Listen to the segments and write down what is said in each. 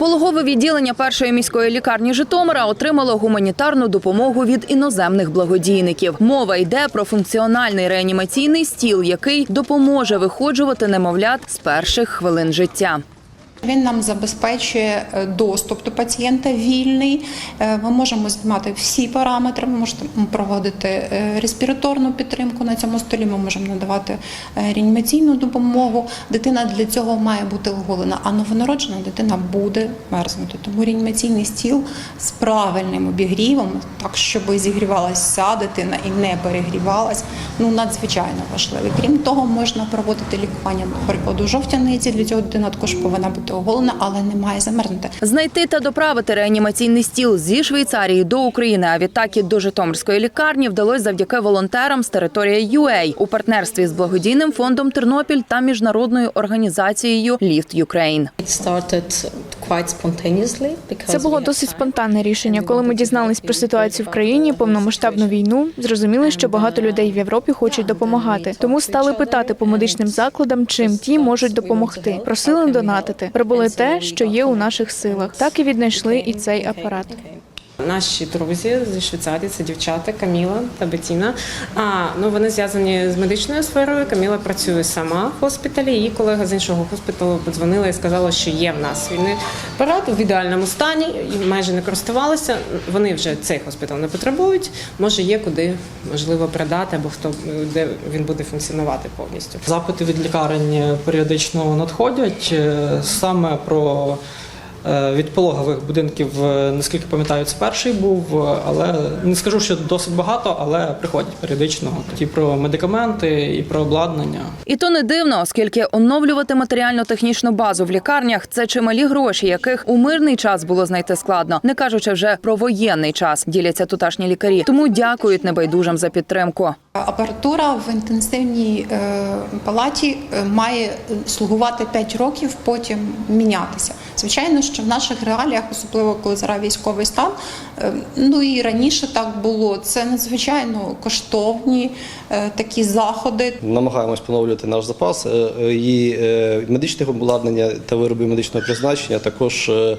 Пологове відділення першої міської лікарні Житомира отримало гуманітарну допомогу від іноземних благодійників. Мова йде про функціональний реанімаційний стіл, який допоможе виходжувати немовлят з перших хвилин життя. Він нам забезпечує е, доступ до пацієнта вільний. Е, Ми можемо знімати всі параметри. Ми можемо проводити е, респіраторну підтримку на цьому столі. Ми можемо надавати реанімаційну допомогу. Дитина для цього має бути оголена, а новонароджена дитина буде мерзнути. Тому реанімаційний стіл з правильним обігрівом, так щоб зігрівалася вся дитина і не перегрівалась. Ну надзвичайно важливий. Крім того, можна проводити лікування, наприклад, у жовтяниці. Для цього дитина також повинна бути оголена, але не має замерзнути. Знайти та доправити реанімаційний стіл зі Швейцарії до України, а відтак і до Житомирської лікарні вдалося завдяки волонтерам з території UA у партнерстві з благодійним фондом Тернопіль та міжнародною організацією Ліфт Ukraine. Це було досить спонтанне рішення. Коли ми дізнались про ситуацію в країні, повномасштабну війну, зрозуміли, що багато людей в Європі хочуть допомагати. Тому стали питати по медичним закладам, чим ті можуть допомогти. Просили донатити. Прибули те, що є у наших силах. Так і віднайшли і цей апарат. Наші друзі зі Швейцарії це дівчата Каміла та Бетіна. А ну вони зв'язані з медичною сферою. Каміла працює сама в госпіталі. Її колега з іншого госпіталу подзвонила і сказала, що є в нас вільний апарат в ідеальному стані, майже не користувалися. Вони вже цей госпіталь не потребують. Може, є куди можливо продати або хто де він буде функціонувати повністю. Запити від лікарень періодично надходять е, саме про. Е, Від пологових будинків, е, наскільки пам'ятаю, це перший був, е, але не скажу, що досить багато, але приходять періодично. І про медикаменти, і про обладнання. І то не дивно, оскільки оновлювати матеріально-технічну базу в лікарнях це чималі гроші, яких у мирний час було знайти складно, не кажучи вже про воєнний час. Діляться туташні лікарі. Тому дякують небайдужим за підтримку. Апаратура в інтенсивній палаті має слугувати 5 років, потім мінятися. Звичайно, що в наших реаліях, особливо коли зараз військовий стан, ну і раніше так було. Це надзвичайно коштовні е, такі заходи. Намагаємось поновлювати наш запас е, е, і е, медичних обладнання та виробів медичного призначення також е,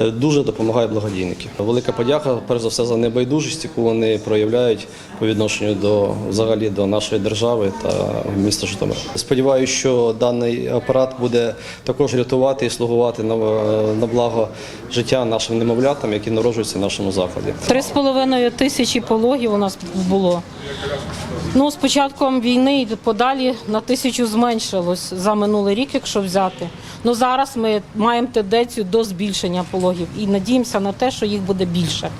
е, дуже допомагає благодійники. Велика подяка, перш за все, за небайдужість, яку вони проявляють по відношенню до взагалі до нашої держави та міста Житомир. Сподіваюся, що даний апарат буде також рятувати і слугувати на, на благо життя нашим немовлятам, які народжуються в нашому закладі. Три з половиною тисячі пологів у нас було. Ну, з початком війни і подалі на тисячу зменшилось за минулий рік, якщо взяти. Ну зараз ми маємо тенденцію до збільшення пологів і надіємося на те, що їх буде більше.